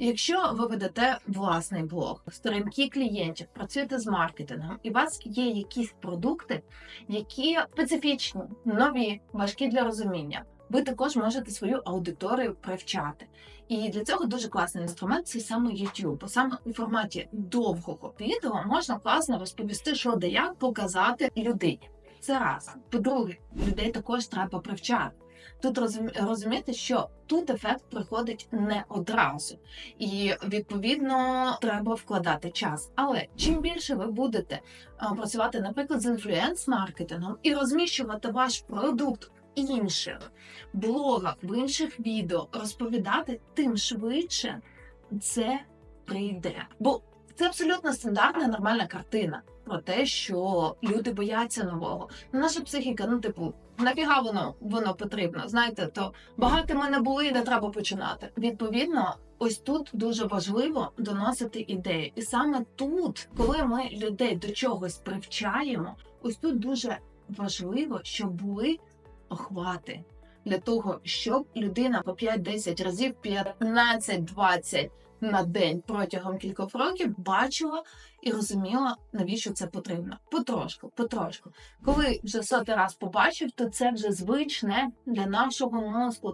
Якщо ви ведете власний блог, сторінки клієнтів, працюєте з маркетингом, і у вас є якісь продукти, які специфічні, нові, важкі для розуміння, ви також можете свою аудиторію привчати. І для цього дуже класний інструмент це саме YouTube. Бо саме у форматі довгого відео можна класно розповісти, що де як показати людині. Це раз. По-друге, людей також треба привчати. Тут розум- розуміти, що тут ефект приходить не одразу, і відповідно треба вкладати час. Але чим більше ви будете працювати, наприклад, з інфлюенс-маркетингом і розміщувати ваш продукт інших блогах, в інших відео, розповідати, тим швидше це прийде. Бо це абсолютно стандартна нормальна картина про те, що люди бояться нового. Наша психіка, ну типу, нафіга воно воно потрібно. Знаєте, то багатими не були, не треба починати. Відповідно, ось тут дуже важливо доносити ідею. І саме тут, коли ми людей до чогось привчаємо, ось тут дуже важливо, щоб були охвати для того, щоб людина по 5-10 разів, 15-20 на день протягом кількох років бачила і розуміла, навіщо це потрібно. Потрошку, потрошку. Коли вже сотий раз побачив, то це вже звичне для нашого мозку.